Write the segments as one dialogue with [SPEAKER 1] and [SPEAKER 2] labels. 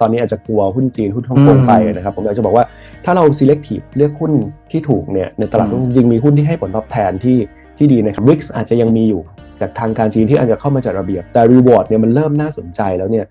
[SPEAKER 1] ตอนนี้อาจจะกลัวหุ้นจีนหุ้นฮ่องกงไปนะครับ ผมอยากจะบอกว่าถ้าเรา selective เลือกหุ้นที่ถูกเนี่ยในตลาดหุ้นจริงๆมีหุ้นที่ให้ผลตอบแทนที่ที่ดีนะครับ RIX อาจจะยังมีอยู่จากทางการจีนที่อาจจะเข้ามาจัดระเบียบแต่ reward เนี่ยมันเริ่มน่าสนใจแล้วเนี่ย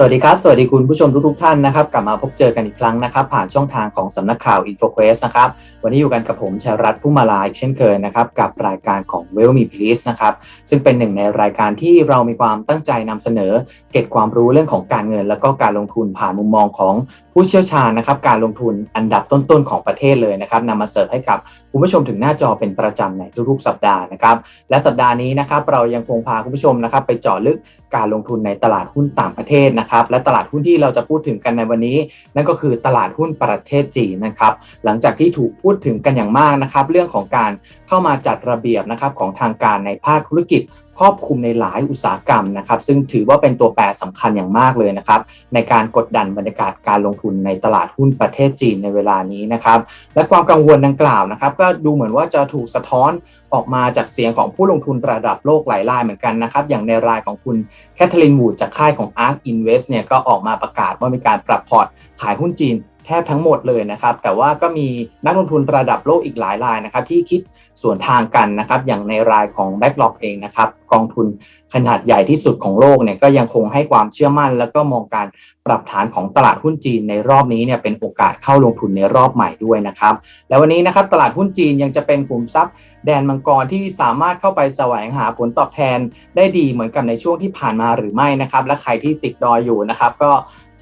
[SPEAKER 2] สวัสดีครับ สวัสดีคุณผู้ชมทุกๆท่านนะครับ กลับมาพบเจอกันอีกครั้งนะครับ ผ่านช่องทางของสำนักข่าว InfoQuest นะครับ วันนี้อยู่กันกับผมชรัตผู้มาลาอีกเช่นเคยนะครับ กับรายการของ w e l l Me Please นะครับ ซึ่งเป็นหนึ่งในรายการที่เรามีความตั้งใจนำเสนอ เก็บความรู้เรื่องของการเงิน แล้วก็การลงทุนผ่านมุมมองของผู้เชี่ยวชาญนะครับ การลงทุนอันดับต้นๆของประเทศเลยนะครับนำมาเสิร์ฟให้กับคุณผู้ชมถึงหน้าจอเป็นประจำในทุกๆสัปดาห์นะครับ และสัปดาห์นี้นะครับเรายังคงพาคุณผู้ชมนะครับไปเจาะลึกการลงทุนในตลาดหุ้นต่างประเทศนะครับ และตลาดหุ้นที่เราจะพูดถึงกันในวันนี้ นั่นก็คือตลาดหุ้นประเทศจีนนะครับ หลังจากที่ถูกพูดถึงกันอย่างมากนะครับ เรื่องของการเข้ามาจัดระเบียบนะครับของทางการในภาคธุรกิจ ครอบคลุมในหลายอุตสาหกรรมนะครับ ซึ่งถือว่าเป็นตัวแปรสำคัญอย่างมากเลยนะครับ ในการกดดันบรรยากาศการลงทุนในตลาดหุ้นประเทศจีนในเวลานี้นะครับ และความกังวลดังกล่าวนะครับ ก็ดูเหมือนว่าจะถูกสะท้อนออกมาจากเสียงของผู้ลงทุนระดับโลกหลายรายเหมือนกันนะครับ อย่างในรายของคุณแคทเธอรีนวูดจากค่ายของ ARK Invest เนี่ยก็ออกมาประกาศว่ามีการปรับพอร์ตขายหุ้นจีน แทบทั้งหมดเลยนะครับ แต่ว่าก็มีนักลงทุนระดับโลกอีกหลายรายนะครับ ที่คิดส่วนทางกันนะครับ อย่างในรายของ Backlog เองนะครับ กองทุนขนาดใหญ่ที่สุดของโลกเนี่ยก็ยังคงให้ความเชื่อมั่น แล้วก็มองการปรับฐานของตลาดหุ้นจีนในรอบนี้เนี่ยเป็นโอกาสเข้าลงทุนในรอบใหม่ด้วยนะครับ และวันนี้นะครับตลาดหุ้นจีนยังจะเป็นกลุ่มทรัพย์แดนมังกรที่สามารถเข้าไปแสวงหาผลตอบแทนได้ดีเหมือนกับในช่วงที่ผ่านมาหรือไม่นะครับ และใครที่ติดดอยอยู่นะครับ ก็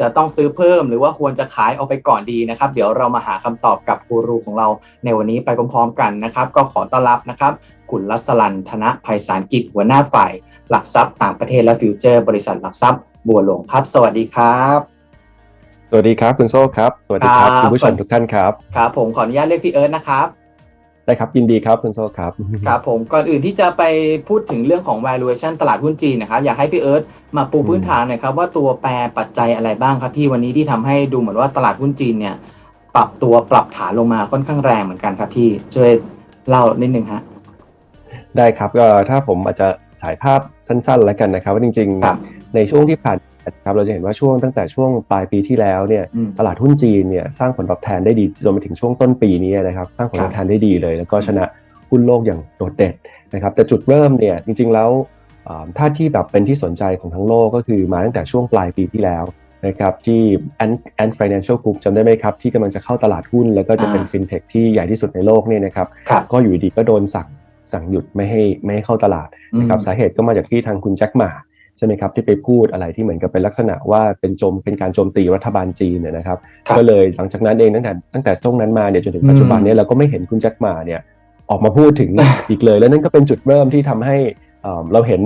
[SPEAKER 2] จะต้องซื้อเพิ่มหรือว่าควรจะขายเอาไปก่อนดีนะครับ เดี๋ยวเรามาหาคำตอบกับกูรูของเราในวันนี้ไปพร้อมๆกันนะครับ ก็ขอต้อนรับนะครับคุณรัศลันธนภัยสารกิจหัวหน้าฝ่าย หลักทรัพย์ต่างประเทศและฟิวเจอร์ บริษัทหลักทรัพย์บัวหลวงครับ สวัสดีครับ
[SPEAKER 1] สวัสดีครับคุณโซ่ครับ สวัสดีครับ
[SPEAKER 2] ครับ
[SPEAKER 1] คุณผู้ชมทุกท่านครับ
[SPEAKER 2] ครับ ผมขออนุญาตเรียกพี่เอิร์ธนะครับ
[SPEAKER 1] ได้ครับยินดีครับคุณโซ่ครับ
[SPEAKER 2] ครับผมก่อนอื่นที่จะไปพูดถึงเรื่องของ valuation ตลาดหุ้นจีนนะครับ อยากให้พี่เอิร์ธมาปูพื้นฐานหน่อยครับ ว่าตัวแปรปัจจัยอะไรบ้างครับ พี่วันนี้ที่ทำให้ดูเหมือนว่าตลาดหุ้นจีนเนี่ย ปรับตัวปรับฐานลงมาค่อนข้างแรงเหมือนกันครับพี่ช่วยเล่านิดนึงฮะ
[SPEAKER 1] ได้ครับก็ถ้าผมอาจจะฉายภาพสั้นๆ แล้วกันนะครับ ว่าจริง
[SPEAKER 2] ครับ
[SPEAKER 1] ๆในช่วงที่ผ่าน ครับเราจะเห็นว่าช่วงตั้งแต่ช่วงปลายปีที่แล้วเนี่ย
[SPEAKER 2] อืม
[SPEAKER 1] ตลาดหุ้นจีนเนี่ยสร้างผลตอบแทนได้ดีจนมาถึงช่วงต้นปีนี้นะครับสร้างผลตอบแทนได้ดีเลย แล้วก็ชนะหุ้นโลกอย่างโดดเด่นนะครับแต่จุดเริ่มเนี่ยจริงๆแล้วอ่าถ้าที่แบบเป็นที่สนใจของทั้งโลกก็คือมาตั้งแต่ช่วงปลายปีที่แล้วนะครับที่ Ant Ant Financial Group จำได้ไหมครับ ที่กำลังจะเข้าตลาดหุ้น แล้วก็จะเป็น
[SPEAKER 2] อ่า
[SPEAKER 1] ฟินเทคที่ใหญ่ที่สุดในโลกเนี่ยนะครับ
[SPEAKER 2] ครับ
[SPEAKER 1] ก็อยู่ดีๆก็โดนสั่งสั่งหยุดไม่ให้ไม่ให้เข้าตลาดนะครับ
[SPEAKER 2] อืม
[SPEAKER 1] สาเหตุก็มาจากที่ทางคุณแจ็คหมา ใช่ไหมครับที่ไปพูดอะไรที่เหมือนกับเป็นลักษณะว่าเป็นโจมเป็นการโจมตีรัฐบาลจีนเนี่ยนะครับ
[SPEAKER 2] ครับ
[SPEAKER 1] ก็เลยหลังจากนั้นเองตั้งแต่ตั้งแต่ช่วงนั้นมาเนี่ยจนถึงปัจจุบันเนี่ยเราก็ไม่เห็นคุณแจ็คหมาเนี่ยออกมาพูดถึงอีกเลย แล้วนั่นก็เป็นจุดเริ่มที่ทำให้เอ่อเราเห็น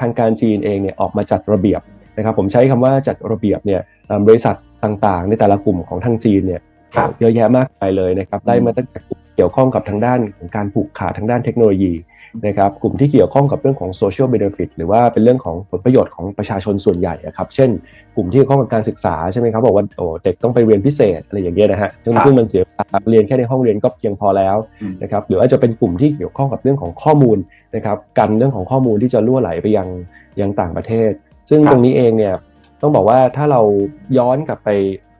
[SPEAKER 1] ทางการจีนเองเนี่ยออกมาจัดระเบียบนะครับผมใช้คำว่าจัดระเบียบเนี่ยเอ่อบริษัทต่างๆ ในแต่ละกลุ่มของทางจีนเนี่ย
[SPEAKER 2] ครับ
[SPEAKER 1] เยอะแยะมากมายเลยนะครับได้มาตั้งแต่กลุ่มเกี่ยวข้องกับทางด้านของการผูกขาดทางด้านเทคโนโลยี นะครับกลุ่มที่เกี่ยวข้องกับเรื่องของโซเชียลเบเนฟิตหรือว่าเป็นเรื่องของผลประโยชน์ของประชาชนส่วนใหญ่อะครับเช่น กลุ่มที่เกี่ยวข้องกับการศึกษาใช่ไหมครับบอกว่าโอ้เด็กต้องไปเรียนพิเศษอะไรอย่างเงี้ยนะฮะซึ่ง
[SPEAKER 2] ครับ
[SPEAKER 1] ซึ่งมันเสียเวลาเรียนแค่ในห้องเรียนก็เพียงพอแล้ว
[SPEAKER 2] อืม
[SPEAKER 1] นะครับหรืออาจจะเป็นกลุ่มที่เกี่ยวข้องกับเรื่องของข้อมูลนะครับกันเรื่องของข้อมูลที่จะล่วไหลไปยังยังต่างประเทศ ซึ่ง
[SPEAKER 2] ครับ
[SPEAKER 1] ตรงนี้เองเนี่ยต้องบอกว่าถ้าเราย้อนกลับไป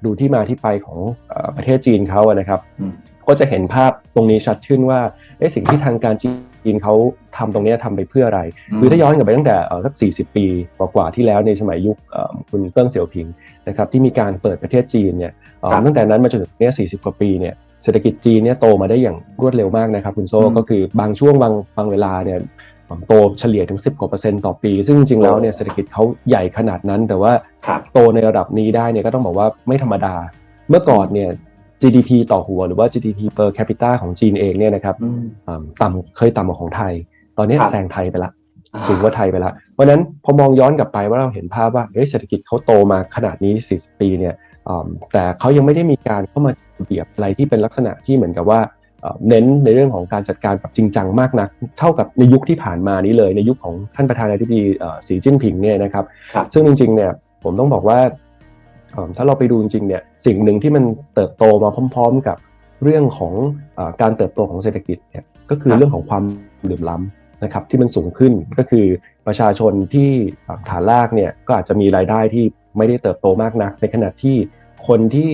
[SPEAKER 1] ดูที่มาที่ไปของเอ่อประเทศจีนเขาอะนะครับ
[SPEAKER 2] อืม
[SPEAKER 1] ก็จะเห็นภาพตรงนี้ชัดขึ้นว่าเอ๊ะสิ่งที่ทางการจีนเขาทำตรงเนี้ยทำไปเพื่ออะไร คือถ้าย้อนกลับไปตั้งแต่เอ่อสัก40ปีกว่าๆที่แล้วในสมัยยุคเอ่อคุณเติ้งเสี่ยวผิงนะครับที่มีการเปิดประเทศจีนเนี่ยเอ่อ
[SPEAKER 2] ครับ
[SPEAKER 1] ตั้งแต่นั้นมาจนถึงเนี้ย40กว่าปีเนี่ยเศรษฐกิจจีนเนี่ยโตมาได้อย่างรวดเร็วมากนะครับคุณโซ่
[SPEAKER 2] อืม
[SPEAKER 1] ก็คือบางช่วงบางบางเวลาเนี่ยโตเฉลี่ยถึง 10กว่าเปอร์เซ็นต์ต่อปี ซึ่งจริงๆแล้วเนี่ยเศรษฐกิจเขาใหญ่ขนาดนั้น แต่ว่า
[SPEAKER 2] ครับ
[SPEAKER 1] โตในระดับนี้ได้เนี่ยก็ต้องบอกว่าไม่ธรรมดา เมื่อก่อนเนี่ย GDP ต่อหัวหรือว่า GDP per capita ของจีนเองเนี่ยนะครับ
[SPEAKER 2] อืม
[SPEAKER 1] อ่าต่ำเคยต่ำกว่าของไทย ตอนนี้
[SPEAKER 2] ครับ
[SPEAKER 1] แซงไทยไปละสูงกว่าไทยไปละเพราะฉะนั้นพอมองย้อนกลับไปว่าเราเห็นภาพว่าเฮ้ยเศรษฐกิจเขาโตมาขนาดนี้ 40 ปีเนี่ยอ่าแต่เขายังไม่ได้มีการเข้ามาจัดระเบียบอะไรที่เป็นลักษณะที่เหมือนกับว่าเอ่อเน้นในเรื่องของการจัดการแบบจริงจังมากนัก เท่ากับในยุคที่ผ่านมานี้เลยในยุคของท่านประธานาธิบดีเอ่อสีจิ้นผิงเนี่ยนะครับ
[SPEAKER 2] ครับ
[SPEAKER 1] ซึ่งจริงๆเนี่ยผมต้องบอกว่าเอิ่ม ถ้าเราไปดูจริงๆเนี่ยสิ่งหนึ่งที่มันเติบโตมาพร้อม ๆ กับเรื่องของอาการเติบโตของเศรษฐกิจเนี่ยก็คือ
[SPEAKER 2] ครับ
[SPEAKER 1] เรื่องของความเหลื่อมล้ำนะครับที่มันสูงขึ้นก็คือประชาชนที่ฐานรากเนี่ยก็อาจจะมีรายได้ที่ไม่ได้เติบโตมากนัก ในขณะที่คนที่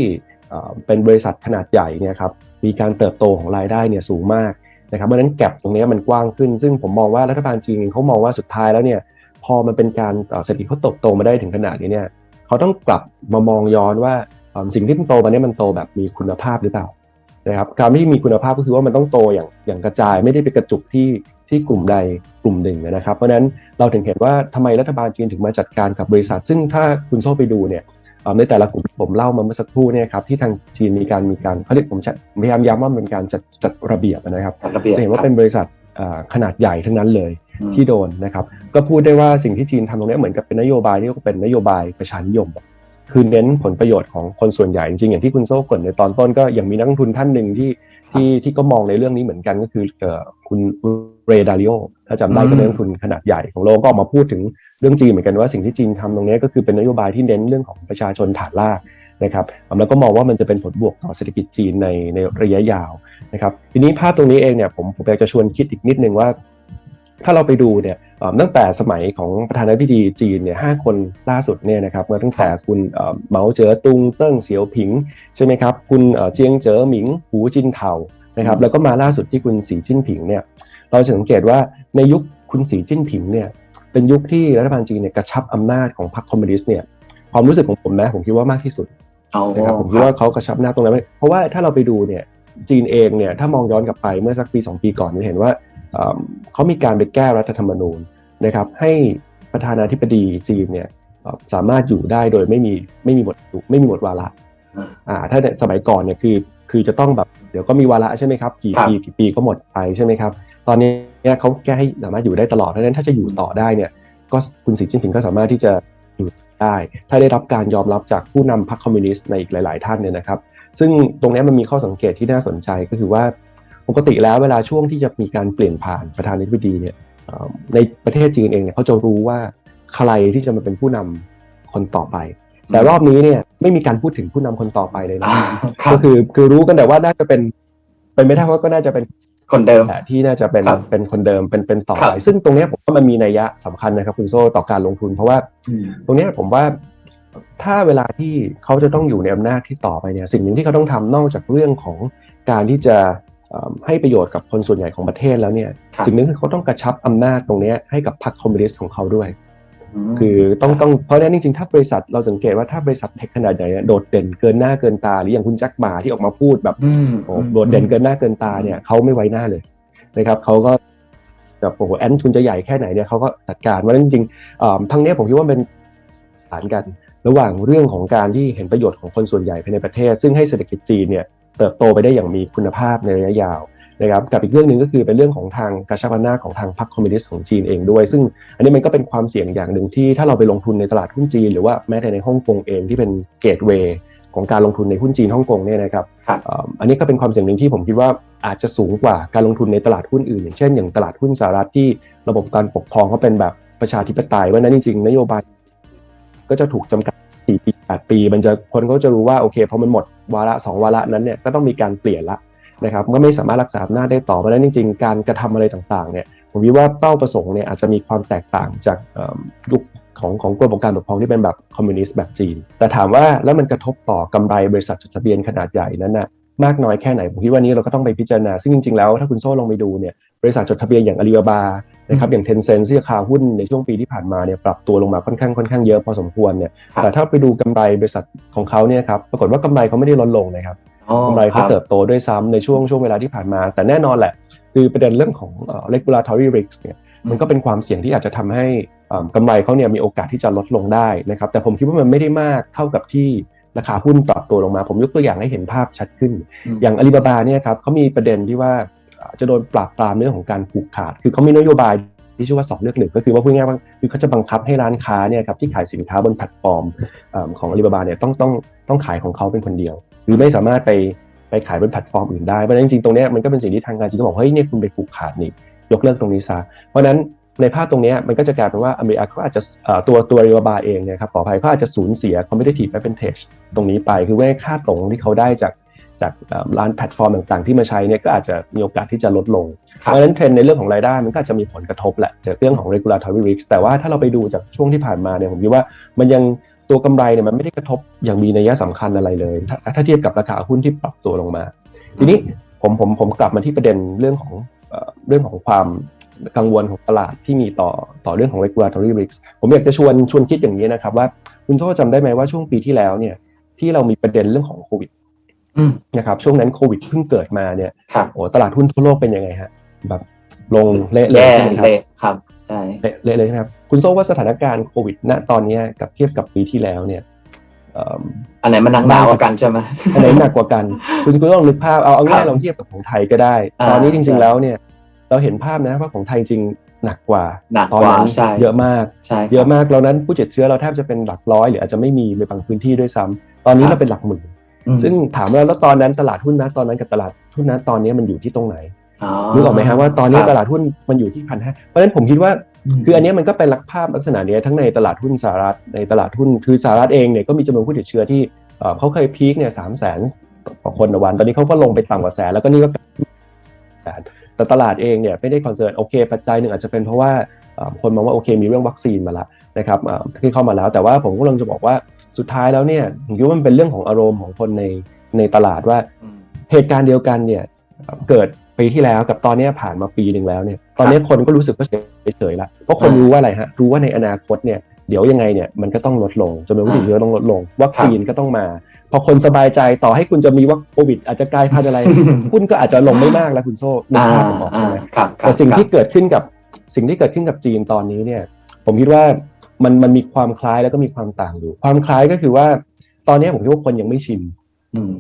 [SPEAKER 1] เอ่อเป็นบริษัทขนาดใหญ่เนี่ยครับมีการเติบโตของรายได้เนี่ยสูงมากนะครับเพราะฉะนั้นแก็บตรงเนี้ยมันกว้างขึ้น ซึ่งผมมองว่ารัฐบาลจีนเขามองว่าสุดท้ายแล้วเนี่ยพอมันเป็นการเอ่อเศรษฐกิจเขาเติบโตมาได้ถึงขนาดนี้เนี่ย เขาต้องกลับมามองย้อนว่าเอ่อสิ่งที่มันโตมาเนี่ยมันโตแบบมีคุณภาพหรือเปล่านะครับการที่มีคุณภาพก็คือว่ามันต้องโตอย่างอย่างกระจายไม่ได้ไปกระจุกที่ที่กลุ่มใดกลุ่มหนึ่งนะครับ เพราะฉะนั้นเราถึงเห็นว่าทำไมรัฐบาลจีนถึงมาจัดการกับบริษัท ซึ่งถ้าคุณโซ่ไปดูเนี่ยเอ่อในแต่ละกลุ่มที่ผมเล่ามาเมื่อสักครู่เนี่ยครับที่ทางจีนมีการมีการเขาเรียกผมจะพยายามย้ำว่ามันเป็นการจัดจัดระเบียบนะครับ
[SPEAKER 2] จัดระเบียบ
[SPEAKER 1] จะเห็นว่า
[SPEAKER 2] ครับ
[SPEAKER 1] เป็นบริษัทอ่าขนาดใหญ่ทั้งนั้นเลย
[SPEAKER 2] อืม
[SPEAKER 1] ที่โดนนะครับ ก็พูดได้ว่าสิ่งที่จีนทำตรงเนี้ยเหมือนกับเป็นนโยบายที่เป็นนโยบายประชานิยมคือเน้นผลประโยชน์ของคนส่วนใหญ่จริงๆอย่างที่คุณโซ่เกรินในตอนต้นก็ยังมีนักลงทุนท่านหนึ่งที่ที่ที่ก็มองในเรื่องนี้เหมือนกันก็คือเอ่อคุณเรดาริโอถ้าจำได้
[SPEAKER 2] อืม
[SPEAKER 1] ก็เป็นนักลงทุนขนาดใหญ่ของโลกก็ออกมาพูดถึงเรื่องจีนเหมือนกันว่าสิ่งที่จีนทำตรงเนี้ยก็คือเป็นนโยบายที่เน้นเรื่องของประชาชนฐานรากนะครับแล้วก็มองว่ามันจะเป็นผลบวกต่อเศรษฐกิจจีนในในระยะยาวนะครับทีนี้ภาพตรงนี้เองเนี่ยผมผมอยากจะชวนคิดอีกนิดนึงว่า ถ้าเราไปดูเนี่ยเอ่อตั้งแต่สมัยของประธานาธิบดีจีนเนี่ยห้าคนล่าสุดเนี่ยนะครับมาตั้งแต่คุณเอ่อเหมาเจ๋อตุงเติ้งเสี่ยวผิงใช่ไหมครับคุณเอ่อเจียงเจ๋อหมิงหูจินเทานะครับแล้วก็มาล่าสุดที่คุณสีจิ้นผิงเนี่ยเราจะสังเกตว่าในยุคคุณสีจิ้นผิงเนี่ยเป็นยุคที่รัฐบาลจีนเนี่ยกระชับอำนาจของพรรคคอมมิวนิสต์เนี่ยความรู้สึกของผมนะผมคิดว่ามากที่สุด
[SPEAKER 2] เอา
[SPEAKER 1] นะครับผมคิดว่าเขากระชับหน้าตรงนั้นไว้เพราะว่าถ้าเราไปดูเนี่ยจีนเองเนี่ยถ้ามองย้อนกลับไปเมื่อสักปี 2 ปีก่อนจะเห็นว่า เอิ่มเขามีการไปแก้รัฐธรรมนูญนะครับ ให้ประธานาธิบดีจีนเนี่ยเอ่อสามารถอยู่ได้โดยไม่มีไม่มีหมดไม่มีหมดวาระอ่าถ้าในสมัยก่อนเนี่ยคือคือจะต้องแบบเดี๋ยวก็มีวาระใช่ไหมครับกี่ปีกี่ปีก็หมดไปใช่ไหมครับ ตอนนี้เนี่ยเขาแก้ให้สามารถอยู่ได้ตลอดเพราะฉะนั้นถ้าจะอยู่ต่อได้เนี่ยก็คุณสีจิ้นผิงก็สามารถที่จะอยู่ได้ถ้าได้รับการยอมรับจากผู้นำพรรคคอมมิวนิสต์ในอีกหลาย ๆ ท่านเนี่ยนะครับ ซึ่งตรงเนี้ยมันมีข้อสังเกตที่น่าสนใจก็คือว่า ปกติแล้วเวลาช่วงที่จะมีการเปลี่ยนผ่านประธานาธิบดีเนี่ยเอ่อในประเทศจีนเองเนี่ยเขาจะรู้ว่าใครที่จะมาเป็นผู้นำคนต่อไป แต่รอบนี้เนี่ยไม่มีการพูดถึงผู้นำคนต่อไปเลยนะ
[SPEAKER 2] อ่าครั
[SPEAKER 1] ก็
[SPEAKER 2] บ
[SPEAKER 1] คือคือรู้กันแต่ว่าน่าจะเป็นเป็นไม่ได้ว่าก็น่าจะเป็น
[SPEAKER 2] คนเดิม
[SPEAKER 1] แต่ที่น่าจะเป็น
[SPEAKER 2] ครับ
[SPEAKER 1] เป็นคนเดิมเป็นเป็นต่อ
[SPEAKER 2] ครับ
[SPEAKER 1] ไปซึ่งตรงเนี้ยผมว่ามันมีนัยยะสำคัญนะครับคุณโซ่ต่อการลงทุน เพราะว่า
[SPEAKER 2] อืม
[SPEAKER 1] ตรงเนี้ยผมว่าถ้าเวลาที่เขาจะต้องอยู่ในอำนาจที่ต่อไปเนี่ยสิ่งหนึ่งที่เขาต้องทำนอกจากเรื่องของการที่จะเอ่อ ให้ประโยชน์กับคนส่วนใหญ่ของประเทศแล้วเนี่ย
[SPEAKER 2] ครับ
[SPEAKER 1] สิ่งหนึ่งคือเขาต้องกระชับอำนาจตรงเนี้ยให้กับพรรคคอมมิวนิสต์ของเขาด้วย
[SPEAKER 2] ม
[SPEAKER 1] คือต้องต้องเพราะฉะนั้นจริงๆถ้าบริษัทเราสังเกตว่าถ้าบริษัทเทคขนาดใหญ่เนี่ยโดดเด่นเกินหน้าเกินตา หรืออย่างคุณแจ็คหมาที่ออกมาพูดแบบ
[SPEAKER 2] อืม
[SPEAKER 1] โอ้โดดเด่นเกินหน้าเกินตาเนี่ยเขาไม่ไว้หน้าเลยนะครับเขาก็แบบโอ้โหแอนทุนจะใหญ่แค่ไหนเนี่ยเขาก็จัดการว่าะฉะนั้นจริงๆเอ่อทั้งเนี้ยผมคิดว่าเป็นฐานกัน ระหว่างเรื่องของการที่เห็นประโยชน์ของคนส่วนใหญ่ภายในประเทศ ซึ่งให้เศรษฐกิจจีนเนี่ย เติบโตไปได้อย่างมีคุณภาพในระยะยาวนะครับกับอีกเรื่องหนึ่งก็คือเป็นเรื่องของทางกระชับอำนาจของทางพรรคคอมมิวนิสต์ของจีนเองด้วย ซึ่งอันนี้มันก็เป็นความเสี่ยงอย่างหนึ่งที่ถ้าเราไปลงทุนในตลาดหุ้นจีน หรือว่าแม้แต่ในฮ่องกงเองที่เป็นเกตเวย์ของการลงทุนในหุ้นจีนฮ่องกงเนี่ยนะครับ
[SPEAKER 2] รบ
[SPEAKER 1] อันนี้ก็เป็นความเสี่ยงหนึ่งที่ผมคิดว่าอาจจะสูงกว่าการลงทุนในตลาดหุ้นอื่น อย่างเช่น อย่างตลาดหุ้นสหรัฐที่ระบบการปกครองเขาเป็นแบบประชาธิปไตยว่านั้นจริงๆนโยบายก็จะถูกจำกัด 8 ปี มันจะคนเขาจะรู้ว่าโอเคพอมันหมดวาระ2วาระนั้นเนี่ยก็ต้องมีการเปลี่ยนละนะครับก็ไม่สามารถรักษาอำนาจได้ต่อเพราะนั้นจริง ๆ การกระทำอะไรต่างๆเนี่ยผมคิดว่าเป้าประสงค์เนี่ยอาจจะมีความแตกต่างจากยุคของของกระบวนการปกครองที่เป็นแบบคอมมิวนิสต์แบบจีน แต่ถามว่าแล้วมันกระทบต่อกำไรบริษัทจดทะเบียนขนาดใหญ่นั้นน่ะ มากน้อยแค่ไหน ผมคิดว่านี้เราก็ต้องไปพิจารณา ซึ่งจริงๆแล้วถ้าคุณโซ่ลองไปดูเนี่ยบริษัทจดทะเบียนอย่างอาลีบาบานะครับอย่างเทนเซ็นที่ราคาหุ้นในช่วงปีที่ผ่านมาเนี่ยปรับตัวลงมาค่อนข้างค่อนข้างเยอะพอสมควรเนี่ย
[SPEAKER 2] ครับ
[SPEAKER 1] แต่ถ้าไปดูกำไรบริษัทของเขาเนี่ยครับปรากฏว่ากำไรเขาไม่ได้ลดลงนะครับ
[SPEAKER 2] อ๋อกำ
[SPEAKER 1] ไร
[SPEAKER 2] ค
[SPEAKER 1] เขา
[SPEAKER 2] บ
[SPEAKER 1] เติบโตด้วยซ้ำในช่วงช่วงเวลาที่ผ่านมา แต่แน่นอนแหละ คือประเด็นเรื่องของเอ่อ regulatory risk เนี่ยมันก็เป็นความเสี่ยงที่อาจจะทำให้เอ่อกำไรเขาเนี่ยมีโอกาสที่จะลดลงได้นะครับแต่ผมคิดว่ามันไม่ได้มากเท่ากับที่ ราคาหุ้นปรับตัวลงมา ผมยกตัวอย่างให้เห็นภาพชัดขึ้น
[SPEAKER 2] ม
[SPEAKER 1] อย่างอาลีบาบาเนี่ยครับเขามีประเด็นที่ว่าเอ่อจะโดนปราบปรามเรื่องของการผูกขาด คือเขามีนโยบายที่ชื่อว่าสองเลือกหนึ่งก็คือว่าพูดง่ายๆว่าคือเขาจะบังคับให้ร้านค้าเนี่ยครับที่ขายสินค้าบนแพลตฟอร์มเอิ่มของอาลีบาบาเนี่ยต้องต้องต้องขายของเขาเป็นคนเดียว หรือไม่สามารถไปไปขายบนแพลตฟอร์มอื่นได้เพราะฉะนั้นจริงๆตรงเนี้ยมันก็เป็นสิ่งที่ทางการจีนก็บอกเฮ้ยเนี่ยคุณไปผูกขาดนี่ยกเลิกตรงนี้ซะเพราะฉะนั้น ในภาพตรงเนี้ยมันก็จะกลายเป็นว่าอเมริกาเขาอาจจะเอ่อตัวตัวอาลีบาบาเองเนี่ยครับขออภัยเขาอาจจะสูญเสีย competitive advantage ตรงนี้ไป คือว่าค่าตรงที่เขาได้จากจากเอ่อร้านแพลตฟอร์มต่างๆ ที่มาใช้เนี่ยก็อาจจะมีโอกาสที่จะลดลง
[SPEAKER 2] ครับ
[SPEAKER 1] เพราะฉะนั้นเทรนด์ในเรื่องของรายได้มันก็อาจจะมีผลกระทบแหละจากเรื่องของ regulatory risk แต่ว่าถ้าเราไปดูจากช่วงที่ผ่านมาเนี่ยผมคิดว่ามันยังตัวกำไรเนี่ยมันไม่ได้กระทบอย่างมีนัยสำคัญอะไรเลยถ้าถ้าเทียบกับราคาหุ้นที่ปรับตัวลงมา ทีนี้ผมผมผมกลับมาที่ประเด็นเรื่องของเอ่อเรื่องของความ กังวลของตลาดที่มีต่อต่อเรื่องของ regulatory risk ผมอยากจะชวนชวนคิดอย่างนี้นะครับ ว่าคุณโซ่จำได้ไหมว่าช่วงปีที่แล้วเนี่ย ที่เรามีประเด็นเรื่องของโควิด
[SPEAKER 2] อืม
[SPEAKER 1] นะครับช่วงนั้นโควิดเพิ่งเกิดมาเนี่ย
[SPEAKER 2] ครับ
[SPEAKER 1] โอ้ตลาดหุ้นทั่วโลกเป็นยังไงฮะแบบลงเละเลย
[SPEAKER 2] แย่
[SPEAKER 1] ใช่ไหมครับ
[SPEAKER 2] เละครับใช่
[SPEAKER 1] เละเละเลยนะครับ คุณโซ่ว่าสถานการณ์โควิด ณตอนเนี้ยกับเทียบกับปีที่แล้วเนี่ยเอิ่ม
[SPEAKER 2] อันไหนมันหนักหนากว่ากันใช่ไหม
[SPEAKER 1] อันไหนหนักกว่ากัน คุณคุณต้องลองนึกภาพเอาเอา
[SPEAKER 2] ครั
[SPEAKER 1] ง่าย
[SPEAKER 2] บ
[SPEAKER 1] ลองเทียบกับของไทยก็ได้
[SPEAKER 2] อ่า
[SPEAKER 1] ตอนนี้จ
[SPEAKER 2] ใช่
[SPEAKER 1] ริงๆแล้วเนี่ย เราเห็นภาพนะว่าของไทยจริงหนักกว่า
[SPEAKER 2] หนัก
[SPEAKER 1] ตอน
[SPEAKER 2] กว่า
[SPEAKER 1] นั้น
[SPEAKER 2] ใช่
[SPEAKER 1] เยอะมาก
[SPEAKER 2] ใช่ครับ
[SPEAKER 1] เยอะมากเรานั้นผู้ติดเชื้อเราแทบจะเป็นหลักร้อยหรืออาจจะไม่มีในบางพื้นที่ด้วยซ้ำตอนนี้
[SPEAKER 2] ครับ
[SPEAKER 1] เราเป็นหลักหมื่น
[SPEAKER 2] อืม
[SPEAKER 1] ซึ่งถามว่าแล้วตอนนั้นตลาดหุ้นนะตอนนั้นกับตลาดหุ้นนะตอนนี้มันอยู่ที่ตรงไหน
[SPEAKER 2] อ๋อ
[SPEAKER 1] นึกออกไหมฮะว่าตอนนี้
[SPEAKER 2] ครับ
[SPEAKER 1] ตลาดหุ้นมันอยู่ที่พันห้าเพราะฉะนั้นผมคิดว่า
[SPEAKER 2] ม
[SPEAKER 1] คืออันเนี้ยมันก็เป็นลักภาพลักษณะเนี้ยทั้งในตลาดหุ้นสหรัฐในตลาดหุ้นคือสหรัฐเองเนี่ยก็มีจำนวนผู้ติดเชื้อที่เอ่อเขาเคยพีคเนี่ยสามแสนต่อคนต่อวัน ตอนนี้เขาก็ลงไปต่ำกว่าแสนแล้วก็นี่ก็แสน แต่ตลาดเองเนี่ยไม่ได้คอนเซิร์นโอเคปัจจัยหนึ่งอาจจะเป็นเพราะว่าเอ่อคนมองว่าโอเคมีเรื่องวัคซีนมาแล้วนะครับเอ่อที่เข้ามาแล้ว แต่ว่าผมก็กำลังจะบอกว่าสุดท้ายแล้วเนี่ยผมคิดว่ามันเป็นเรื่องของอารมณ์ของคนในในตลาดว่า
[SPEAKER 2] อืม
[SPEAKER 1] เหตุการณ์เดียวกันเนี่ยเกิดปีที่แล้วกับตอนเนี้ยผ่านมาปีหนึ่งแล้วเนี่ยตอนเนี้ยคนก็รู้สึกว่าเฉยๆละเพราะคน
[SPEAKER 2] อ่ารู้
[SPEAKER 1] รู้ว่าอะไรฮะรู้ว่าในอนาคตเนี่ย เดี๋ยวยังไงเนี่ยมันก็ต้องลดลงจำนวนผู้ติดเชื้อต้องลดลงวัคซีนก็ต้องมา พอคนสบายใจต่อให้คุณจะมีว่าโควิด อาจจะกลายพันธุ์อะไรหุ้นก็อาจจะลงไม่มากแล้วคุณโซ่นึก
[SPEAKER 2] อ่า
[SPEAKER 1] ภาพผมออก
[SPEAKER 2] อ่า
[SPEAKER 1] ใช่ไหม
[SPEAKER 2] ครับครับ
[SPEAKER 1] แต่สิ่งที่
[SPEAKER 2] ครับ
[SPEAKER 1] เกิดขึ้นกับสิ่งที่เกิดขึ้นกับจีนตอนนี้เนี่ย ผมคิดว่ามันมันมีความคล้ายแล้วก็มีความต่างอยู่ ความคล้ายก็คือว่า ตอนนี้ผมคิดว่าคนยังไม่ชิน
[SPEAKER 2] อืม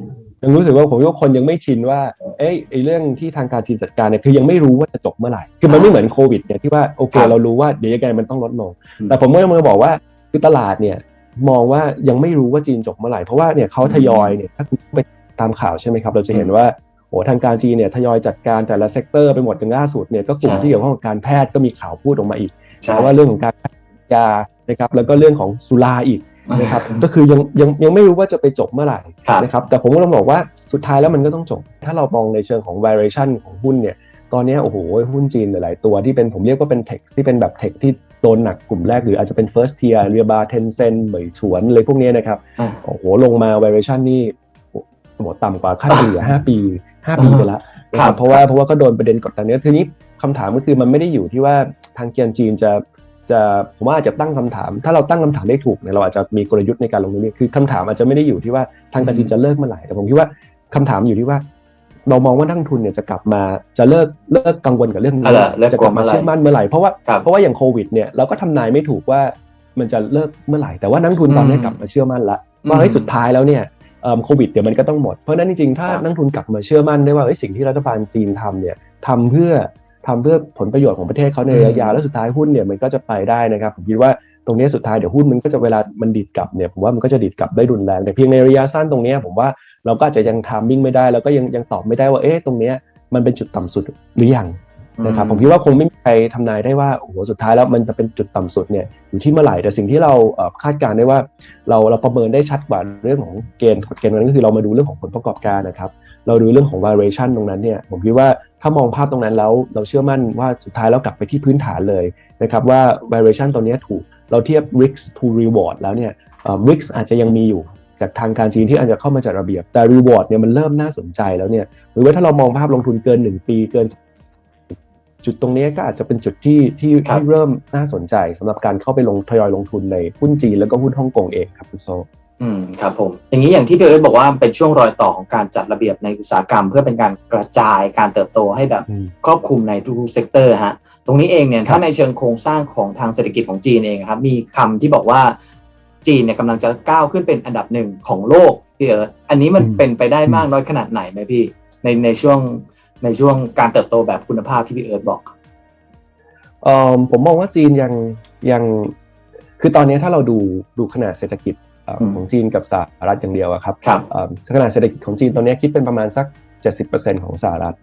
[SPEAKER 1] ยังรู้สึกว่าผมว่าคนยังไม่ชินว่า เอ้ยไอ้เรื่องที่ทางการจีนจัดการเนี่ยคือยังไม่รู้ว่าจะจบเมื่อไหร่ คือมันไม่เหมือนโควิดเนี่ยที่ว่าโอเค
[SPEAKER 2] ครับ
[SPEAKER 1] เรารู้ว่าเดี๋ยวยังไงมันต้องลดลง
[SPEAKER 2] อืม
[SPEAKER 1] แต่ผมก็มาบอกว่าคือตลาดเนี่ยมองว่ายังไม่รู้ว่าจีนจบเมื่อไหร่ เพราะว่าเนี่ยเขาทยอยเนี่ยถ้าคุณไปตามข่าวใช่ไหมครับ เราจะเห็นว่าโอ้ทางการจีนเนี่ยทยอยจัดการแต่ละเซกเตอร์ไปหมดกันล่าสุดเนี่ยก็กลุ่ม
[SPEAKER 2] ใช่
[SPEAKER 1] ที่เกี่ยวข้องกับการแพทย์ก็มีข่าวพูดออกมาอีก
[SPEAKER 2] ใช่
[SPEAKER 1] เพราะว่าเรื่องของการยานะครับแล้วก็เรื่องของสุราอีก นะครับก็คือยังยังยังไม่รู้ว่าจะไปจบเมื่อไหร่
[SPEAKER 2] ครับ
[SPEAKER 1] นะครับแต่ผมก็ต้องบอกว่าสุดท้ายแล้วมันก็ต้องจบ ถ้าเรามองในเชิงของ variation ของหุ้นเนี่ยตอนเนี้ยโอ้โหหุ้นจีนหลาย ๆ ตัวที่เป็นผมเรียกว่าเป็นเทคที่เป็นแบบเทคที่โดนหนักกลุ่มแรกหรืออาจจะเป็น first tier เรียบาเทนเซนเหมยฉวนอะไรพวกเนี้ยนะครับ
[SPEAKER 2] อ่า
[SPEAKER 1] โอ้โหลงมา variation นี่โอ้โหต่ำกว่าค่าเฉลี่ย5ปี 5 ปีไปแล้วนะค
[SPEAKER 2] ครั
[SPEAKER 1] รับบเพราะว่าเพราะว่าก็โดนประเด็นกดดันเนี้ยทีนี้คำถามก็คือมันไม่ได้อยู่ที่ว่าทางเกียนจีนจะ จะผมว่าอาจจะตั้งคำถาม ถ้าเราตั้งคำถามได้ถูกเนี่ยเราอาจจะมีกลยุทธ์ในการลงทุนนี่คือคำถามอาจจะไม่ได้อยู่ที่ว่าทางการจีนจะเลิกเมื่อไหร่แต่ผมคิดว่าคำถามอยู่ที่ว่า เรามองว่านักลงทุนเนี่ยจะกลับมาจะเลิกเลิกกังวลกับเรื่องนี้
[SPEAKER 2] เอาล่ะเลิก
[SPEAKER 1] จะกลับมา
[SPEAKER 2] กังวลเมื่อไหร่
[SPEAKER 1] เชื่อมั่นเมื่อไหร่เพราะว่า
[SPEAKER 2] ครับ
[SPEAKER 1] เพราะว่าอย่างโควิดเนี่ยเราก็ทำนายไม่ถูกว่ามันจะเลิกเมื่อไหร่แต่ว่านักลงทุนตอนนี้
[SPEAKER 2] อืม
[SPEAKER 1] กลับมาเชื่อมั่นละ
[SPEAKER 2] อืม
[SPEAKER 1] ว่าเฮ้ยสุดท้ายแล้วเนี่ยเอิ่มโควิดเดี๋ยวมันก็ต้องหมดเพราะฉะนั้นจริงๆถ้า
[SPEAKER 2] ครับ
[SPEAKER 1] นักลงทุนกลับมาเชื่อมั่นได้ว่าเอ้ยสิ่งที่รัฐบาลจีนทำเนี่ยทำเพื่อ ทำเพื่อผลประโยชน์ของประเทศเขาในระยะยาวแล้วสุดท้ายหุ้นเนี่ยมันก็จะไปได้นะครับผมคิดว่าตรงนี้สุดท้ายเดี๋ยวหุ้นมันก็จะเวลามันดีดกลับเนี่ยผมว่ามันก็จะดีดกลับได้รุนแรงแต่เพียงในระยะสั้นตรงเนี้ยผมว่าเราก็อาจจะยังทามมิ่งไม่ได้ แล้วก็ยังยังตอบไม่ได้ว่าเอ๊ะตรงเนี้ยมันเป็นจุดต่ำสุดหรือยังนะครับผมคิดว่าคงไม่มีใครทำนายได้ว่าโอ้โหสุดท้ายแล้วมันจะเป็นจุดต่ำสุดเนี่ยอยู่ที่เมื่อไหร่แต่สิ่งที่เราเอ่อคาดการณ์ได้ว่า เราเราประเมินได้ชัดกว่าเรื่องของเกณฑ์เกณฑ์นั้นก็คือเรามาดูเรื่องของผลประกอบการนะครับ เราดูเรื่องของ valuation ตรงนั้นเนี่ยผมคิดว่า ถ้ามองภาพตรงนั้นแล้วเราเชื่อมั่นว่าสุดท้ายแล้วกลับไปที่พื้นฐานเลยนะครับว่า valuation ตัวเนี้ยถูกเราเทียบ risk to reward แล้วเนี่ยเอ่อ risk อาจจะยังมีอยู่จากทางการจีนที่อาจจะเข้ามาจัดระเบียบ แต่ reward เนี่ยมันเริ่มน่าสนใจแล้วเนี่ยหรือว่าถ้าเรามองภาพลงทุนเกิน 1 ปีเกิน จุดตรงนี้ก็อาจจะเป็นจุดที่ที่
[SPEAKER 2] ครับ
[SPEAKER 1] ที่เริ่มน่าสนใจสำหรับการเข้าไปลงทยอยลงทุนในหุ้นจีนแล้วก็หุ้นฮ่องกงเองครับคุณโซ
[SPEAKER 2] อืมครับผมอย่างนี้อย่างที่พี่เอิร์ธบอกว่าเป็นช่วงรอยต่อของการจัดระเบียบในอุตสาหกรรม เพื่อเป็นการกระจายการเติบโตให้แบบ
[SPEAKER 1] อืม
[SPEAKER 2] ครอบคลุมในทุกๆเซกเตอร์ฮะตรงนี้เองเนี่ย
[SPEAKER 1] ครับ
[SPEAKER 2] ถ้าในเชิงโครงสร้างของทางเศรษฐกิจของจีนเองครับมีคำที่บอกว่าจีนเนี่ยกำลังจะก้าวขึ้นเป็นอันดับหนึ่งของโลกพี่เอิร์ธอันนี้มันเป็นไปได้มากน้อยขนาดไหนไหมพี่ในในช่วงในช่วงการเติบโตแบบคุณภาพที่พี่เอิร์ธบอก
[SPEAKER 1] เอ่อผมมองว่าจีนยังยังคือตอนนี้ถ้าเราดูดูขนาดเศรษฐกิจเอ่ออ
[SPEAKER 2] ม
[SPEAKER 1] ของจีนกับสหรัฐอย่างเดียวอะครับ
[SPEAKER 2] ครับ
[SPEAKER 1] เอ่อขนาดเศรษฐกิจของจีนตอนนี้คิดเป็นประมาณสัก 70%ของสหรัฐ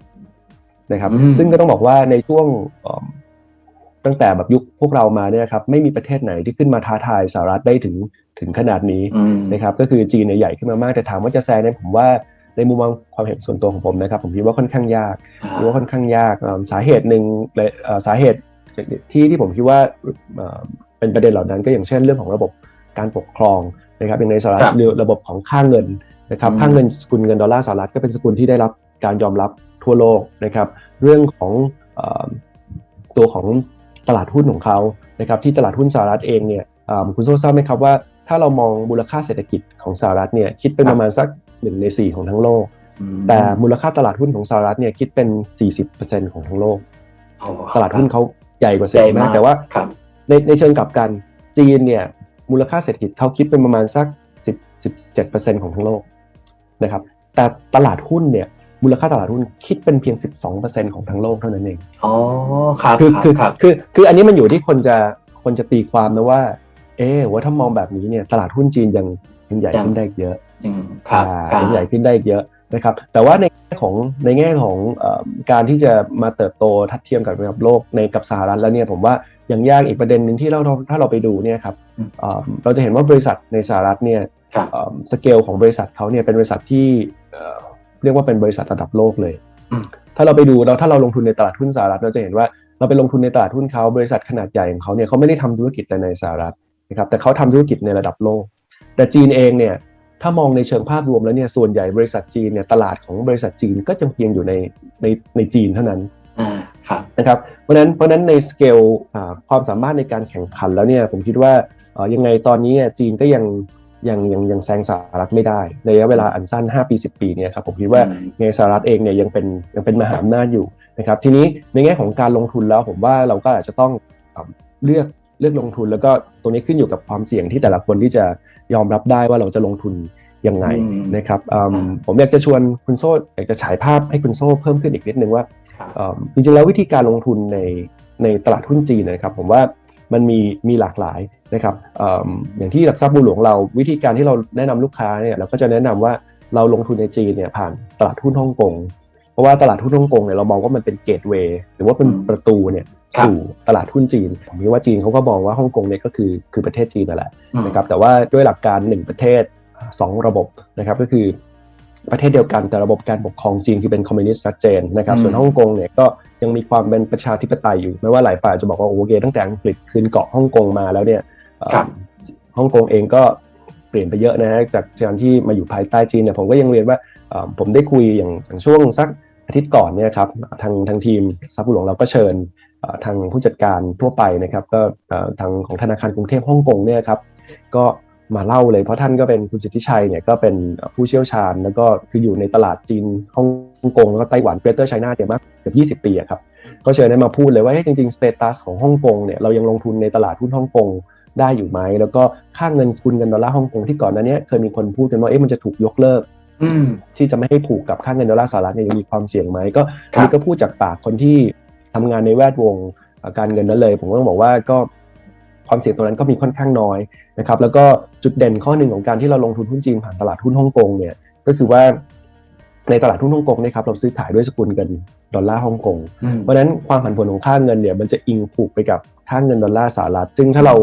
[SPEAKER 1] นะครับ
[SPEAKER 2] อืม
[SPEAKER 1] ซึ่งก็ต้องบอกว่าในช่วงเอิ่มตั้งแต่แบบยุคพวกเรามาเนี่ยครับไม่มีประเทศไหนที่ขึ้นมาท้าทายสหรัฐได้ถึงถึงขนาดนี้
[SPEAKER 2] อืม
[SPEAKER 1] นะครับก็คือจีนเนี่ยใหญ่ขึ้นมามากแต่ถามว่าจะแซงเนี่ยผมว่าในมุมมองความเห็นส่วนตัวของผมนะครับ ผมคิดว่าค่อนข้างยาก
[SPEAKER 2] อ่า
[SPEAKER 1] คิดว่าค่อนข้างยากเอ่อสาเหตุหนึ่งเลยเอ่อสาเหตุที่ที่ผมคิดว่าเอ่อเป็นประเด็นเหล่านั้นก็อย่างเช่นเรื่องของระบบการปกครอง นะครับอย่างในสหรัฐ
[SPEAKER 2] ครับ
[SPEAKER 1] หรือระบบของค่าเงินนะครับ
[SPEAKER 2] อืม
[SPEAKER 1] ค่าเงินสกุลเงินดอลลาร์สหรัฐก็เป็นสกุลที่ได้รับการยอมรับทั่วโลกนะครับ เรื่องของเอ่อตัวของตลาดหุ้นของเขานะครับ ที่ตลาดหุ้นสหรัฐเองเนี่ยเอ่อคุณโซ่ทราบไหมครับว่าถ้าเรามองมูลค่าเศรษฐกิจของสหรัฐเนี่ยคิดเป็นประมาณสักหนึ่งในสี่ของทั้งโลก
[SPEAKER 2] อืม
[SPEAKER 1] แต่มูลค่าตลาดหุ้นของสหรัฐเนี่ยคิดเป็น 40%ของทั้งโลก
[SPEAKER 2] โอ้
[SPEAKER 1] ตลาดหุ้นเขาใหญ่กว่าเศร
[SPEAKER 2] ให
[SPEAKER 1] ษ
[SPEAKER 2] ญ่
[SPEAKER 1] ฐกิจ
[SPEAKER 2] มาก
[SPEAKER 1] มาก แต่ว่า
[SPEAKER 2] ครับ
[SPEAKER 1] ในในเชิงกลับกันจีนเนี่ย มูลค่าเศรษฐกิจเขาคิดเป็นประมาณสัก 10 17%ของทั้งโลกนะครับแต่ตลาดหุ้นเนี่ยมูลค่าตลาดหุ้นคิดเป็นเพียง 12%ของทั้งโลกเท่านั้นเอง
[SPEAKER 2] อ๋อครับ
[SPEAKER 1] คือ
[SPEAKER 2] ครับ
[SPEAKER 1] คือ
[SPEAKER 2] ครับ
[SPEAKER 1] คือคืออันนี้มันอยู่ที่คนจะคนจะตีความนะว่า เออว่าถ้ามองแบบนี้เนี่ยตลาดหุ้นจีนยังยังใหญ่ขึ้นได้อีกเยอะ
[SPEAKER 2] อืมครับ
[SPEAKER 1] อ่า
[SPEAKER 2] ครับ
[SPEAKER 1] ยังใหญ่ขึ้นได้อีกเยอะนะครับแต่ว่าในแง่ของในแง่ของเอ่อการที่จะมาเติบโตทัดเทียมกับระดับโลกในกับสหรัฐแล้วเนี่ยผมว่า ยังยากอีกประเด็นหนึ่งที่เราถ้าเราไปดูเนี่ยครับ
[SPEAKER 2] อืม
[SPEAKER 1] เอ่อเราจะเห็นว่าบริษัทในสหรัฐเนี่ย
[SPEAKER 2] ครับ
[SPEAKER 1] เอ่อสเกลของบริษัทเขาเนี่ยเป็นบริษัทที่เอ่อเรียกว่าเป็นบริษัทระดับโลกเลย
[SPEAKER 2] อืม
[SPEAKER 1] ถ้าเราไปดูเราถ้าเราลงทุนในตลาดหุ้นสหรัฐเราจะเห็นว่าเราไปลงทุนในตลาดหุ้นเขาบริษัทขนาดใหญ่ของเขาเนี่ยเขาไม่ได้ทำธุรกิจแต่ในสหรัฐนะครับแต่เขาทำธุรกิจในระดับโลก แต่จีนเองเนี่ยถ้ามองในเชิงภาพรวมแล้วเนี่ยส่วนใหญ่บริษัทจีนเนี่ยตลาดของบริษัทจีนก็ยังเพียงอยู่ในในในจีนเท่านั้น
[SPEAKER 2] อ่าครับ
[SPEAKER 1] นะครับเพราะฉะนั้นเพราะฉะนั้นในสเกลอ่าความสามารถในการแข่งขันแล้วเนี่ยผมคิดว่าเอ่อยังไงตอนนี้เนี่ยจีนก็ยังยังยังยังแซงสหรัฐไม่ได้ ในระยะเวลาอันสั้น 5 ปี 10 ปีเนี่ยครับผมคิดว่า
[SPEAKER 2] อืม
[SPEAKER 1] ในสหรัฐเองเนี่ยยังเป็นยังเป็นมหาอำนาจอยู่นะครับทีนี้ในแง่ของการลงทุนแล้วผมว่าเราก็อาจจะต้องเอ่อเลือกเลือกลงทุน แล้วก็ตรงนี้ขึ้นอยู่กับความเสี่ยงที่แต่ละคนที่จะยอมรับได้ว่าเราจะลงทุน ยังไง
[SPEAKER 2] อืม
[SPEAKER 1] นะครับอืม
[SPEAKER 2] อ่า
[SPEAKER 1] ผมอยากจะชวนคุณโซ่อยากจะฉายภาพให้คุณโซ่เพิ่มขึ้นอีกนิดนึงว่า
[SPEAKER 2] ครับ
[SPEAKER 1] เอ่อจริงๆแล้ววิธีการลงทุนในในตลาดหุ้นจีนนะครับผมว่ามันมีมีหลากหลายนะครับเอิ่มอย่างที่หลักทรัพย์บัวหลวงเรา วิธีการที่เราแนะนำลูกค้าเนี่ยเราก็จะแนะนำว่าเราลงทุนในจีนเนี่ยผ่านตลาดหุ้นฮ่องกงเพราะว่าตลาดหุ้นฮ่องกงเนี่ยเรามองว่ามันเป็นเกตเวย์หรือว่าเป็น
[SPEAKER 2] อืม
[SPEAKER 1] ประตูเนี่ย
[SPEAKER 2] ครับ
[SPEAKER 1] สู่ตลาดหุ้นจีนผมคิดว่าจีนเขาก็มองว่าฮ่องกงเนี่ยก็คือคือประเทศจีนนั่นแหละ
[SPEAKER 2] อืม
[SPEAKER 1] นะครับแต่ว่าด้วยหลักการ1ประเทศ 2 ระบบนะครับก็คือประเทศเดียวกันแต่ระบบการปกครองจีนคือเป็นคอมมิวนิสต์ชัดเจนนะครับ
[SPEAKER 2] อืม
[SPEAKER 1] ส่วนฮ่องกงเนี่ยก็ยังมีความเป็นประชาธิปไตยอยู่ไม่ว่าหลายฝ่ายจะบอกว่าโอเคตั้งแต่อังกฤษคืนเกาะฮ่องกงมาแล้วเนี่ยเอ่อ
[SPEAKER 2] ครับ
[SPEAKER 1] ฮ่องกงเองก็เปลี่ยนไปเยอะนะฮะจากการที่มาอยู่ภายใต้จีนเนี่ยผมก็ยังเรียนว่าเอ่อผมได้คุยอย่างอย่างช่วงสักอาทิตย์ก่อนเนี่ยครับทางทางทีมทรัพย์หลวงเราก็เชิญเอ่อทางผู้จัดการทั่วไปนะครับก็เอ่อทางของธนาคารกรุงเทพฮ่องกงเนี่ยครับก็ มาเล่าเลยเพราะท่านก็เป็นคุณสิทธิชัยเนี่ยก็เป็นผู้เชี่ยวชาญ แล้วก็คืออยู่ในตลาดจีนฮ่องกงแล้วก็ไต้หวันเกรเตอร์ไชน่าเนี่ยมากเกือบ20 ปีอะครับก็เชิญได้มาพูดเลยว่าเฮ้ยจริงๆสเตตัสของฮ่องกงเนี่ยเรายังลงทุนในตลาดหุ้นฮ่องกงได้อยู่ไหมแล้วก็ค่าเงินสกุลเงินดอลลาร์ฮ่องกงที่ก่อนหน้านี้เคยมีคนพูดกันว่าเอ๊ะมันจะถูกยกเลิก
[SPEAKER 2] อืม
[SPEAKER 1] ที่จะไม่ให้ผูกกับค่าเงินดอลลาร์สหรัฐเนี่ยยังมีความเสี่ยงไหมก็
[SPEAKER 2] ครับ
[SPEAKER 1] อันนี้ก็พูดจากปากคนที่ทำงานในแวดวงเอ่อการเงินนั้นเลย ผมก็ต้องบอกว่าก็ ความเสี่ยงตรงนั้นก็มีค่อนข้างน้อยนะครับแล้วก็จุดเด่นข้อหนึ่งของการที่เราลงทุนหุ้นจีนผ่านตลาดหุ้นฮ่องกงเนี่ยก็คือว่าในตลาดหุ้นฮ่องกงเนะครับเราซื้อขายด้วยสกุลเงินดอลลาร์ฮ่องกง
[SPEAKER 2] อืม
[SPEAKER 1] เพราะฉะนั้นความผันผวนของค่าเงินเนี่ยมันจะอิงผูกไปกับค่าเงินดอลลาร์สหรัฐซึ่งถ้าเรา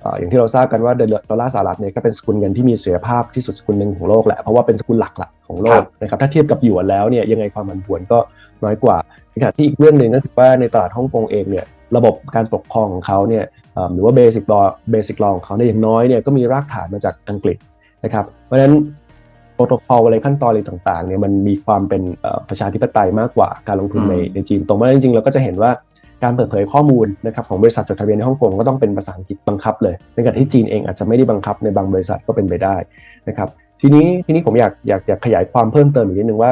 [SPEAKER 1] เอ่ออย่างที่เราทราบกันว่าดอลลาร์สหรัฐเนี่ยก็เป็นสกุลเงินที่มีเสถียรภาพที่สุดสกุลหนึ่งของโลกแหละเพราะว่าเป็นสกุลหลักๆของโล
[SPEAKER 2] ครั
[SPEAKER 1] ก
[SPEAKER 2] บ
[SPEAKER 1] นะครับถ้าเทียบกับหยวนแล้วเนี่ยยังไงความผันผวนก็น้อยกว่าในขณะที่อีกเรื่องหนึ่งก็คือว่าในตลาดฮ่องกงเองเนี่ยระบบการปกครองของเขาเนี่ยเอ่อ หรือว่าเบสิกลอเบสิกลอของเขาเนี่ยอย่างน้อยเนี่ยก็มีรากฐานมาจากอังกฤษนะครับเพราะฉะนั้นโปรโตคอลอะไรขั้นตอนอะไรต่างๆเนี่ยมันมีความเป็นเอ่อประชาธิปไตยมากกว่าการลงทุนใน
[SPEAKER 2] อืม
[SPEAKER 1] ในจีนตรงมาจริงๆเราก็จะเห็นว่าการเปิดเผยข้อมูลนะครับของบริษัทจดทะเบียนในฮ่องกงก็ต้องเป็นภาษาอังกฤษบังคับเลยในขณะที่จีนเองอาจจะไม่ได้บังคับในบางบริษัทก็เป็นไปได้นะครับทีนี้ทีนี้ผมอยากอยากอยากขยายความเพิ่มเติมอีกนิดนึงว่า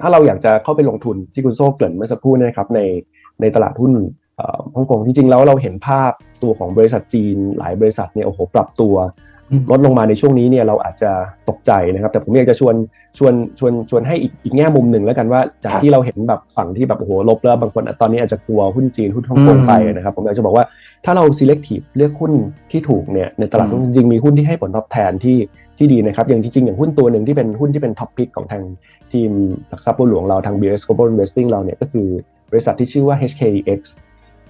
[SPEAKER 1] ถ้าเราอยากจะเข้าไปลงทุนที่คุณโซ่เกริ่นเมื่อสักครู่เนยนะครับในในตลาดหุ้นเอ่อ ฮ่องกงจริงๆแล้วเราเห็นภาพตัวของบริษัทจีน หลายบริษัทเนี่ยโอ้โหปรับตัว
[SPEAKER 2] อืม
[SPEAKER 1] ลดลงมาในช่วงนี้เนี่ยเราอาจจะตกใจนะครับ แต่ผมอยากจะชวนชวนชวนชวนให้อีกอีกแง่มุมหนึ่งแล้วกันว่าจาก
[SPEAKER 2] ครับ
[SPEAKER 1] ที่เราเห็นแบบฝั่งที่แบบโอ้โหลบแล้วบางคนตอนนี้อาจจะกลัวหุ้นจีนหุ้นฮ่องกง
[SPEAKER 2] อืม
[SPEAKER 1] ไปนะครับผมอยากจะบอกว่าถ้าเรา selective เลือกหุ้นที่ถูกเนี่ยในตลาดหุ้น
[SPEAKER 2] อืม
[SPEAKER 1] จริงๆมีหุ้นที่ให้ผลตอบแทนที่ที่ดีนะครับ อย่างจริงๆอย่างหุ้นตัวหนึ่งที่เป็นหุ้นที่เป็นท็อปพิกของทางทีมหลักทรัพย์บัวหลวงเราทาง BS Global Investing เราเนี่ยก็คือบริษัทที่ชื่อว่า HKEX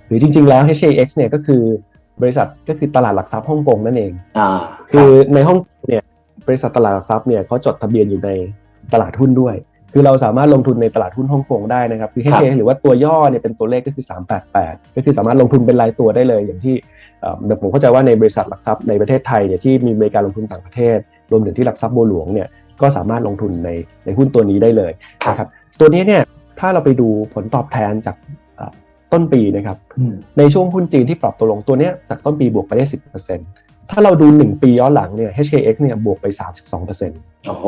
[SPEAKER 1] หรือจริง ๆ แล้ว HKEX เนี่ยก็คือบริษัทก็คือตลาดหลักทรัพย์ฮ่องกงนั่นเอง
[SPEAKER 2] อ่า
[SPEAKER 1] คือในห้องเนี่ยบริษัทตลาดหลักทรัพย์เนี่ยเขาจดทะเบียนอยู่ในตลาดหุ้นด้วย คือเราสามารถลงทุนในตลาดหุ้นฮ่องกงได้นะครับ คือ
[SPEAKER 2] ครับ
[SPEAKER 1] HK หรือว่าตัวย่อเนี่ยเป็นตัวเลขก็คือ 388 ก็คือสามารถลงทุนเป็นรายตัวได้เลย อย่างที่เอ่อเดี๋ยวผมเข้าใจว่าในบริษัทหลักทรัพย์ในประเทศไทยเนี่ยที่มีบริการลงทุนต่างประเทศ รวมถึงที่หลักทรัพย์บัวหลวงเนี่ยก็สามารถลงทุนในในหุ้นตัวนี้ได้เลยนะครับ ตัวนี้เนี่ยถ้าเราไปดูผลตอบแทนจากเอ่อ ต้นปีนะครับ
[SPEAKER 2] อืม
[SPEAKER 1] ในช่วงหุ้นจีนที่ปรับตัวลงตัวเนี้ยจากต้นปีบวกไปได้ 10%ถ้าเราดู 1 ปีย้อนหลังเนี่ย HKX เนี่ยบวกไป 32%
[SPEAKER 2] โอ้โห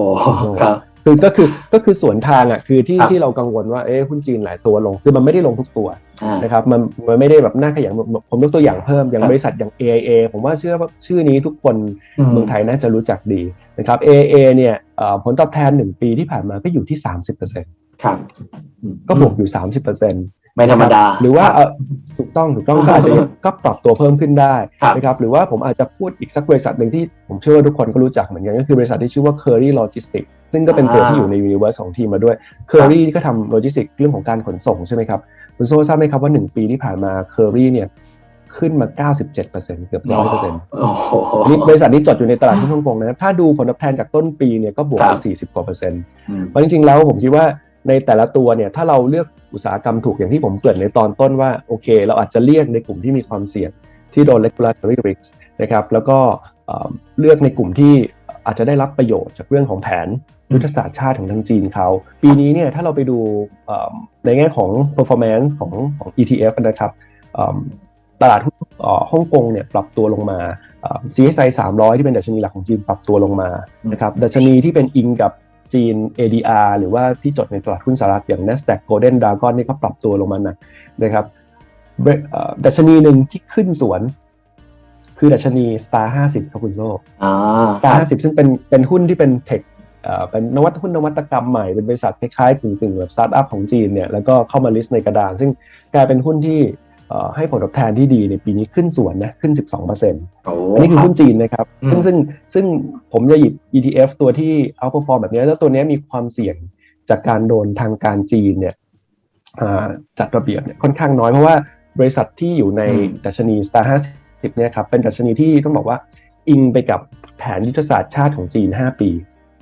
[SPEAKER 2] ครับ
[SPEAKER 1] คือก็คือก็คือสวนทางอะคือที่
[SPEAKER 2] ครับ
[SPEAKER 1] ที่เรากังวลว่าเอ๊ะหุ้นจีนหลายตัวลง คือมันไม่ได้ลงทุกตัว
[SPEAKER 2] อ่า
[SPEAKER 1] นะครับมันมันไม่ได้แบบน่าขยันผมยกตัวอย่างเพิ่มอย่าง
[SPEAKER 2] ครับ
[SPEAKER 1] บริษัทอย่าง AIA ผมว่าเชื่อว่าชื่อนี้ทุกคน
[SPEAKER 2] อืม
[SPEAKER 1] เมืองไทยน่าจะรู้จักดีนะครับ AIA เนี่ยเอ่อผลตอบแทน 1 ปีที่ผ่านมาก็อยู่ที่ 30%
[SPEAKER 2] ครับอืม
[SPEAKER 1] ก็บวกอยู่ 30%
[SPEAKER 2] ไม่ธรรมดา
[SPEAKER 1] หรือว่า
[SPEAKER 2] คบ
[SPEAKER 1] เออถูกต้องถูกต้องก็อาจจะก็ปรับตัวเพิ่มขึ้นได้
[SPEAKER 2] ครับ
[SPEAKER 1] นะครับหรือว่าผมอาจจะพูดอีกสักบริษัทหนึ่งที่ผมเชื่อว่าทุกคนก็รู้จักเหมือนกันก็คือบริษัทที่ชื่อว่า Curry Logistics ซึ่งก็เป็นตัวที่อยู่ใน Universe ของทีมมาด้วย Curry ก็ทำโลจิสติกเรื่องของการขนส่งใช่ไหมครับคุณโซ่ทราบไหมครับว่า 1 ปีที่ผ่านมา Curry เนี่ยขึ้นมา 97%เกือบ100%
[SPEAKER 2] โอ้โห
[SPEAKER 1] นี่บริษัทนี้จดอยู่ในตลาดหุ้นฮ่องกงนะครับถ้าดูผลตอบแทนจากต้นปีเนี่ยก็บวก
[SPEAKER 2] ค
[SPEAKER 1] ไป
[SPEAKER 2] รับ
[SPEAKER 1] 40 กว่าเปอร์เซ็นต์
[SPEAKER 2] อืม
[SPEAKER 1] เพราะจริงๆ แล้วผมคิดว่า ในแต่ละตัวเนี่ยถ้าเราเลือกอุตสาหกรรมถูกอย่างที่ผมเกริ่นในตอนต้นว่าโอเค เราอาจจะเลือกในกลุ่มที่มีความเสี่ยงที่โดน regulatory risk นะครับแล้วก็เอ่อเลือกในกลุ่มที่อาจจะได้รับประโยชน์จากเรื่องของแผนยุทธศาสตร์ชาติของทางจีนเขา ปีนี้เนี่ยถ้าเราไปดูเอ่อในแง่ของ performance ของของ ETF นะครับเอิ่มตลาดหุ้นเอ่อฮ่องกงเนี่ยปรับตัวลงมาเอ่อ CSI 300 ที่เป็นดัชนีหลักของจีนปรับตัวลงมานะครับดัชนีที่เป็นอิงกับ จีน ADR หรือว่าที่จดในตลาดหุ้นสหรัฐอย่าง NASDAQ Golden Dragon นี่ก็ปรับตัวลงมาหนักนะครับเบรเอ่อดัชนีหนึ่งที่ขึ้นสวน คือดัชนี Star 50ครับคุณโซ่
[SPEAKER 2] อ่าค
[SPEAKER 1] Star
[SPEAKER 2] รับ
[SPEAKER 1] 50 ซึ่งเป็นเป็นหุ้นที่เป็นเทคเอ่อเป็นนวัตหุ้นนวัตกรรมใหม่เป็นบริษัทคล้ายๆกึ่งๆแบบสตาร์ทอัพของจีนเนี่ยแล้วก็เข้ามาลิสต์ในกระดาน ซึ่งกลายเป็นหุ้นที่เอ่อ ให้ผลตอบแทนที่ดีในปีนี้ขึ้นสวนนะขึ้น 12%
[SPEAKER 2] โอ้
[SPEAKER 1] อันนี้คือหุ้นจีนนะครับ
[SPEAKER 2] อืม
[SPEAKER 1] ซึ่งซึ่งซึ่งผมจะหยิบ ETF ตัวที่ outperform แบบนี้ แล้วตัวเนี้ยมีความเสี่ยงจากการโดนทางการจีนเนี่ยอ่าจัดระเบียบเนี่ยค่อนข้างน้อยเพราะว่าบริษัทที่อยู่ใน
[SPEAKER 2] อืม
[SPEAKER 1] ดัชนี Star 50เนี่ยครับเป็นดัชนีที่ต้องบอกว่าอิงไปกับแผนยุทธศาสตร์ชาติของจีน 5 ปี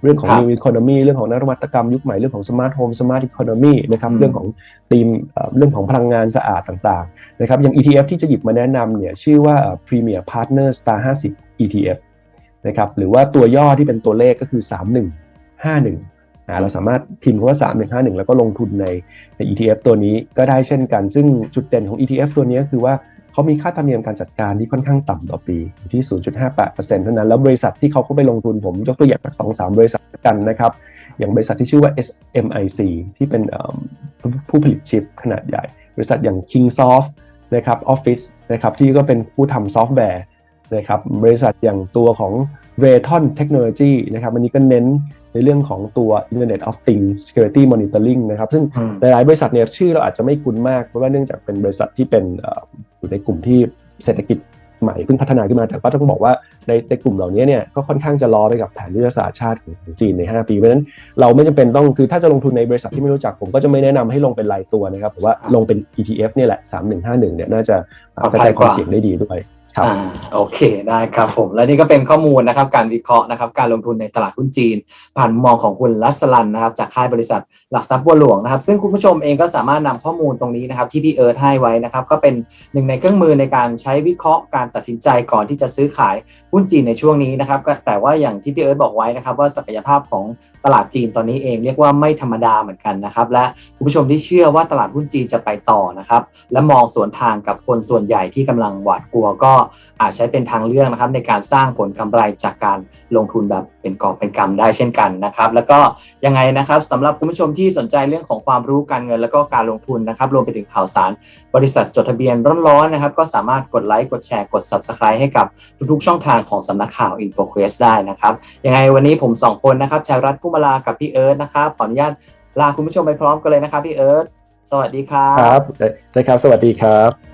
[SPEAKER 1] เรื่องของ
[SPEAKER 2] ครับ
[SPEAKER 1] New Economy เรื่องของนวัตกรรมยุคใหม่เรื่องของ Smart Home Smart Economy นะครับ
[SPEAKER 2] อืม
[SPEAKER 1] เรื่องของธีมเอ่อเรื่องของพลังงานสะอาดต่างๆนะครับอย่าง ETF ที่จะหยิบมาแนะนำเนี่ยชื่อว่า Premier Partner Star 50 ETF นะครับหรือว่าตัวย่อที่เป็นตัวเลขก็คือ 3151อ่าเราสามารถพิมพ์คำว่า 3151 แล้วก็ลงทุนในใน ETF ตัวนี้ก็ได้เช่นกัน ซึ่งจุดเด่นของ ETF ตัวนี้คือว่า เขามีค่าธรรมเนียมการจัดการที่ค่อนข้างต่ำต่อปีอยู่ที่ 0.58%เท่านั้น แล้วบริษัทที่เขาเข้าไปลงทุนผมยกตัวอย่างจาก2-3บริษัทกันนะครับ อย่างบริษัทที่ชื่อว่า SMIC ที่เป็นเอิ่มผู้ผลิตชิปขนาดใหญ่ บริษัทอย่าง Kingsoft นะครับ Office นะครับที่ก็เป็นผู้ทำซอฟต์แวร์นะครับบริษัทอย่างตัวของ Rayton Technology นะครับอันนี้ก็เน้นในเรื่องของตัว Internet of Things Security Monitoring นะครับ ซึ่ง
[SPEAKER 2] อืม
[SPEAKER 1] หลายๆบริษัทเนี่ยชื่อเราอาจจะไม่คุ้นมาก เพราะว่าเนื่องจากเป็นบริษัทที่เป็นเอยู่ในกลุ่มที่เศรษฐกิจใหม่เพิ่งพัฒนาขึ้นมาแต่ก็ต้องบอกว่าในในกลุ่มเหล่านี้เนี่ยก็ค่อนข้างจะรอไปกับแผนยุทธศาสตร์ชาติของจีนใน 5 ปีเพราะฉะนั้นเราไม่จำเป็นต้องคือถ้าจะลงทุนในบริษัทที่ไม่รู้จักผมก็จะไม่แนะนำให้ลงเป็นรายตัวนะครับผมว่าลงเป็น ETF เนี่ยแหละ 3151เนี่ยน่าจะกระจายความเสี่ยงได้ดีด้วย ครับ
[SPEAKER 2] อ่าโอเคได้ครับผม และนี่ก็เป็นข้อมูลนะครับ การวิเคราะห์นะครับ การลงทุนในตลาดหุ้นจีน ผ่านมุมมองของคุณลัสลันนะครับ จากค่ายบริษัทหลักทรัพย์บัวหลวงนะครับ ซึ่งคุณผู้ชมเองก็สามารถนำข้อมูลตรงนี้นะครับ ที่พี่เอิร์ธให้ไว้นะครับ ก็เป็นหนึ่งในเครื่องมือในการใช้วิเคราะห์การตัดสินใจก่อนที่จะซื้อขายหุ้นจีนในช่วงนี้นะครับแต่ว่าอย่างที่พี่เอิร์ธบอกไว้นะครับ ว่าศักยภาพของตลาดจีนตอนนี้เองเรียกว่าไม่ธรรมดาเหมือนกันนะครับ และคุณผู้ชมที่เชื่อว่าตลาดหุ้นจีนจะไปต่อนะครับ และมองสวนทางกับคนส่วนใหญ่ที่กำลังหวาดกลัวก็อาจใช้เป็นทางเลือกนะครับในการสร้างผลกำไรจากการลงทุนแบบเป็นกอบเป็นกำได้เช่นกันนะครับ แล้วก็ยังไงนะครับสำหรับคุณผู้ชมที่สนใจเรื่องของความรู้การเงินแล้วก็การลงทุนนะครับ รวมไปถึงข่าวสารบริษัทจดทะเบียนร้อนๆนะครับ ก็สามารถกดไลค์กดแชร์กด Subscribe ให้กับทุกๆ ช่องทางของสำนักข่าว InfoQuest ได้นะครับยังไงวันนี้ผมสองคนนะครับชัยรัตน์ผู้มาลากับพี่เอิร์ธนะครับขออนุญาตลาคุณผู้ชมไปพร้อมกันเลยนะครับพี่เอิร์ธสวัสดีครับ
[SPEAKER 1] ครับได้ครับ สวัสดีครับ